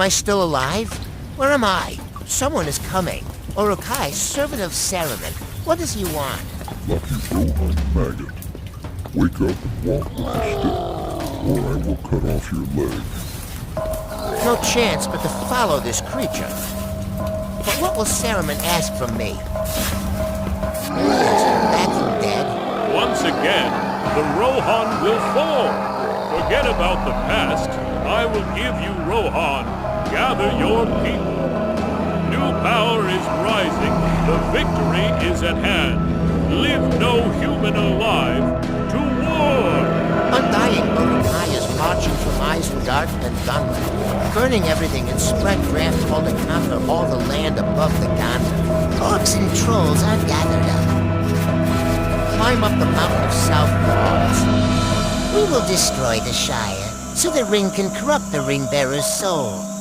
Am I still alive? Where am I? Someone is coming. Urukai, servant of Saruman. What does he want? Lucky Rohan maggot. Wake up and walk with the stick, or I will cut off your leg. No chance but to follow this creature. But what will Saruman ask from me? Back and dead? Once again, the Rohan will fall. Forget about the past. I will give you Rohan. Gather your people. New power is rising. The victory is at hand. Live no human alive. To war! Undying Urukai is marching from Isengard and Dunland, burning everything in spread grand all to conquer all the land above the Gondor. Orcs and trolls are gathered up. Climb up the mountain of South Walls. We will destroy the Shire, so the ring can corrupt the ring bearer's soul.